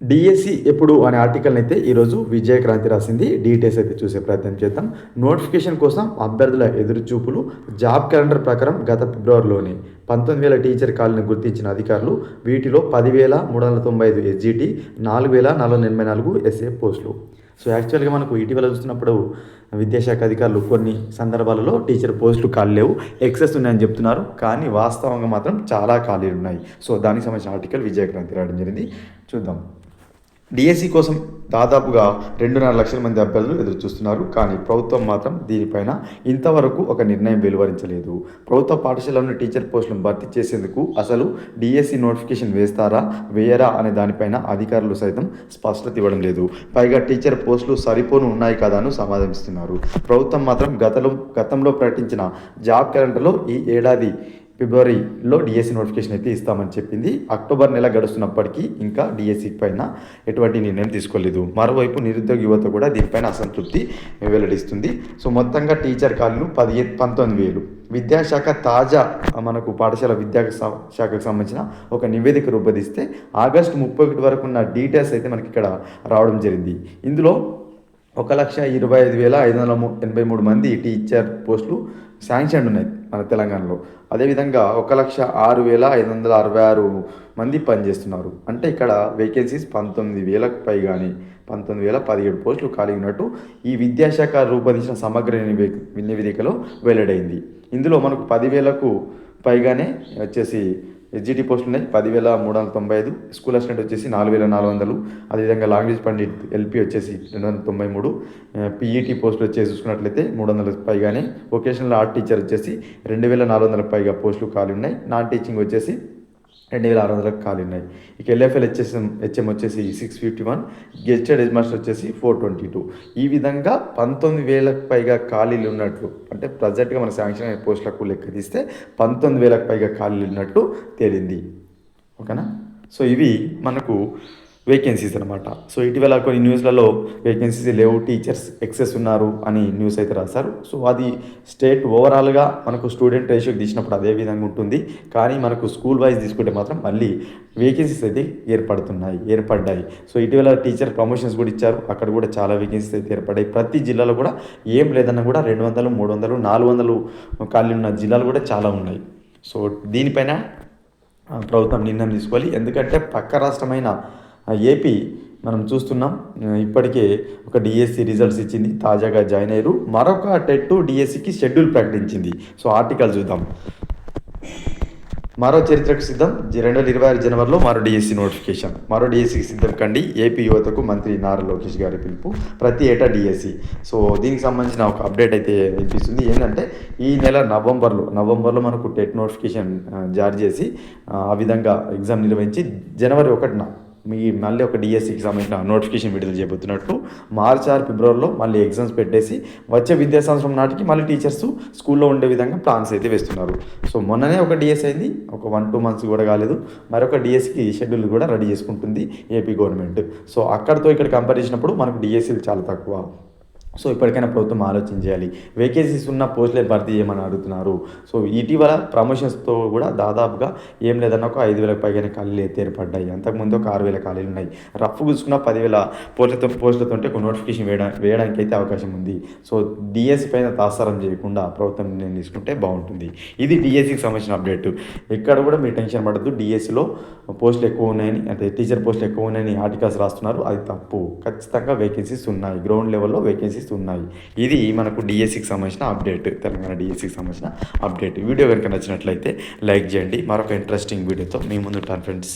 DSC ఎప్పుడు అనే ఆర్టికల్ని అయితే ఈరోజు విజయక్రాంతి రాసింది. డీటెయిల్స్ అయితే చూసే ప్రయత్నం చేద్దాం. నోటిఫికేషన్ కోసం అభ్యర్థుల ఎదురుచూపులు. జాబ్ క్యాలెండర్ ప్రకారం గత ఫిబ్రవరిలోనే పంతొమ్మిది వేల టీచర్ ఖాళీని గుర్తించిన అధికారులు వీటిలో పదివేల మూడు వందల తొంభై ఐదు ఎస్జిటి నాలుగు వేల నాలుగు వందల ఎనభై నాలుగు ఎస్ఏ పోస్టులు. సో యాక్చువల్గా మనకు ఇటీవల చూసినప్పుడు విద్యాశాఖ అధికారులు కొన్ని సందర్భాలలో టీచర్ పోస్టులు ఖాళీ లేవు. ఎక్సెస్ ఉన్నాయని చెప్తున్నారు. కానీ వాస్తవంగా మాత్రం చాలా ఖాళీలు ఉన్నాయి. సో దానికి సంబంధించిన ఆర్టికల్ విజయక్రాంతి రాయడం జరిగింది. చూద్దాం. డిఎస్సి కోసం దాదాపుగా రెండున్నర లక్షల మంది అభ్యర్థులు ఎదురు చూస్తున్నారు కానీ ప్రభుత్వం మాత్రం దీనిపైన ఇంతవరకు ఒక నిర్ణయం వెలువరించలేదు. ప్రభుత్వ పాఠశాలలోని టీచర్ పోస్టులను భర్తీ చేసేందుకు అసలు డిఎస్సి నోటిఫికేషన్ వేస్తారా వేయరా అనే దానిపైన అధికారులు సైతం స్పష్టత ఇవ్వడం లేదు. పైగా టీచర్ పోస్టులు సరిపోను ఉన్నాయి కదా అని సమాధానిస్తున్నారు. ప్రభుత్వం మాత్రం గతంలో గతంలో ప్రకటించిన జాబ్ క్యాలెండర్లో ఈ ఏడాది ఫిబ్రవరిలో డిఎస్సి నోటిఫికేషన్ అయితే ఇస్తామని చెప్పింది. అక్టోబర్ నెల గడుస్తున్నప్పటికీ ఇంకా డిఎస్సి పైన ఎటువంటి నిర్ణయం తీసుకోలేదు. మరోవైపు నిరుద్యోగ యువత కూడా దీనిపైన అసంతృప్తి వెల్లడిస్తుంది. సో మొత్తంగా టీచర్ ఖాళీలు పదిహేను పంతొమ్మిది వేలు. విద్యాశాఖ తాజా మనకు పాఠశాల విద్యా శాఖకు సంబంధించిన ఒక నివేదిక రూపొందిస్తే ఆగస్టు ముప్పై ఒకటి వరకు ఉన్న డీటెయిల్స్ అయితే మనకి ఇక్కడ రావడం జరిగింది. ఇందులో ఒక లక్ష ఇరవై ఐదు వేల ఐదు వందల ఎనభై మూడు మంది టీచర్ పోస్టులు శాంక్షన్ ఉన్నాయి. మన తెలంగాణలో. అదేవిధంగా ఒక లక్ష ఆరు వేల ఐదు వందల అరవై ఆరు మంది పనిచేస్తున్నారు. అంటే ఇక్కడ వేకెన్సీస్ పంతొమ్మిది వేలకు పైగానే పంతొమ్మిది వేల పదిహేడు పోస్టులు ఖాళీ ఉన్నట్టు ఈ విద్యాశాఖ రూపొందించిన సమగ్ర నివే నివేదికలో వెల్లడైంది. ఇందులో మనకు పదివేలకు పైగానే వచ్చేసి ఎస్జిటి పోస్టులు ఉన్నాయి. పదివేల మూడు వందల తొంభై ఐదు. స్కూల్ అసిస్టెంట్ వచ్చేసి నాలుగు వేల నాలుగు వందలు. అదేవిధంగా లాంగ్వేజ్ పండిట్ ఎల్పి వచ్చేసి రెండు వందల తొంభై మూడు. పీఈటీ పోస్టులు వచ్చేసి చూసుకున్నట్లయితే మూడు వందల పైగానే. వొకేషనల్ ఆర్ట్ టీచర్ వచ్చేసి రెండు వేల నాలుగు వందల పైగా పోస్టులు ఖాళీ ఉన్నాయి. నాన్ టీచింగ్ వచ్చేసి రెండు వేల ఆరు వందలకు ఖాళీ ఉన్నాయి. ఇక ఎల్ఎఫ్ఎల్ హెచ్ఎస్ఎం హెచ్ఎం వచ్చేసి six fifty one gazetted head master వచ్చేసి ఫోర్ ట్వంటీ టూ ఈ విధంగా పంతొమ్మిది వేలకు పైగా ఖాళీలు ఉన్నట్లు అంటే ప్రజెంట్గా మన శాంక్షన్ అయిన పోస్టులకు లెక్క తీస్తే పంతొమ్మిది వేలకు పైగా ఖాళీలు ఉన్నట్టు తేలింది. ఓకేనా? సో ఇవి మనకు వేకెన్సీస్ అనమాట సో ఇటీవల కొన్ని న్యూస్లలో వేకెన్సీస్ లేవు టీచర్స్ ఎక్సెస్ ఉన్నారు అని న్యూస్ అయితే రాశారు. సో అది స్టేట్ ఓవరాల్గా మనకు స్టూడెంట్ రేషియోకి తీసినప్పుడు అదే విధంగా ఉంటుంది. కానీ మనకు స్కూల్ వైజ్ తీసుకుంటే మాత్రం మళ్ళీ వేకెన్సీస్ అయితే ఏర్పడుతున్నాయి ఏర్పడ్డాయి. సో ఇటీవల టీచర్ ప్రమోషన్స్ కూడా ఇచ్చారు. అక్కడ కూడా చాలా వేకెన్సీస్ అయితే ఏర్పడ్డాయి. ప్రతి జిల్లాలో కూడా ఏం లేదన్నా కూడా రెండు వందలు మూడు వందలు నాలుగు వందలు ఖాళీ ఉన్న జిల్లాలు కూడా చాలా ఉన్నాయి. సో దీనిపైన ప్రభుత్వం నిర్ణయం తీసుకోవాలి. ఎందుకంటే పక్క రాష్ట్రమైన ఏపీ మనం చూస్తున్నాం. ఇప్పటికే ఒక డిఎస్సి రిజల్ట్స్ ఇచ్చింది. తాజాగా జాయిన్ అయ్యారు. మరొక టెట్ డిఎస్సికి షెడ్యూల్ ప్రకటించింది. సో ఆర్టికల్ చూద్దాం. మరో చరిత్రకు సిద్ధం. రెండు వేల ఇరవై ఆరు జనవరిలో మరో డిఎస్సి నోటిఫికేషన్ మరో డిఎస్సికి సిద్ధం కండి. ఏపీ యువతకు మంత్రి నారా లోకేష్ గారి పిలుపు. ప్రతి ఏటా డిఎస్సి సో దీనికి సంబంధించిన ఒక అప్డేట్ అయితే వినిపిస్తుంది. ఏంటంటే ఈ నెల నవంబర్లో నవంబర్లో మనకు టెట్ నోటిఫికేషన్ జారీ చేసి ఆ విధంగా ఎగ్జామ్ నిర్వహించి జనవరి ఒకటిన మీ మళ్ళీ ఒక డిఎస్సికి సంబంధించిన నోటిఫికేషన్ విడుదల చేయబోతున్నట్టు మార్చ్ ఆర్ ఫిబ్రవరిలో మళ్ళీ ఎగ్జామ్స్ పెట్టేసి వచ్చే విద్యా సంవత్సరం నాటికి మళ్ళీ టీచర్స్ స్కూల్లో ఉండే విధంగా ప్లాన్స్ అయితే వేస్తున్నారు. సో మొన్ననే ఒక డిఎస్ అయింది ఒక వన్ టూ మంత్స్ కూడా కాలేదు. మరొక డిఎస్సికి షెడ్యూల్ కూడా రెడీ చేసుకుంటుంది ఏపీ గవర్నమెంట్. సో అక్కడితో ఇక్కడ కంపేర్ చేసినప్పుడు మనకు డిఎస్సీలు చాలా తక్కువ. సో ఇప్పటికైనా ప్రభుత్వం ఆలోచన చేయాలి వేకెన్సీస్ ఉన్న పోస్టులే భర్తీ చేయమని అడుగుతున్నారు. సో ఇటీవల ప్రమోషన్స్తో కూడా దాదాపుగా ఏం లేదన్న ఒక ఐదు వేలకు పైగానే ఖాళీలు అయితే ఏర్పడ్డాయి. అంతకుముందు ఒక ఆరు వేల ఖాళీలు ఉన్నాయి. రఫ్ చూసుకున్న పదివేల పోస్టులతో పోస్టులతో ఉంటే ఒక నోటిఫికేషన్ వేయడా వేయడానికి అయితే అవకాశం ఉంది. సో డిఎస్సి పైన తాసారం చేయకుండా ప్రభుత్వం నిర్ణయం తీసుకుంటే బాగుంటుంది. ఇది డిఎస్సికి సంబంధించిన అప్డేట్. ఎక్కడ కూడా మీరు టెన్షన్ పడద్దు. డిఎస్సిలో పోస్టులు ఎక్కువ ఉన్నాయని అంటే టీచర్ పోస్టులు ఎక్కువ ఉన్నాయని ఆర్టికల్స్ రాస్తున్నారు. అది తప్పు. ఖచ్చితంగా వేకెన్సీస్ ఉన్నాయి. గ్రౌండ్ లెవెల్లో వేకెన్సీస్ ఉన్నాయి ఇది మనకు డిఎస్సికి సంబంధించిన అప్డేట్. తెలంగాణ డిఎస్సికి సంబంధించిన అప్డేట్. వీడియో కనుక నచ్చినట్లయితే లైక్ చేయండి. మరొక ఇంట్రెస్టింగ్ వీడియోతో మీ ముందు ఉంటాను ఫ్రెండ్స్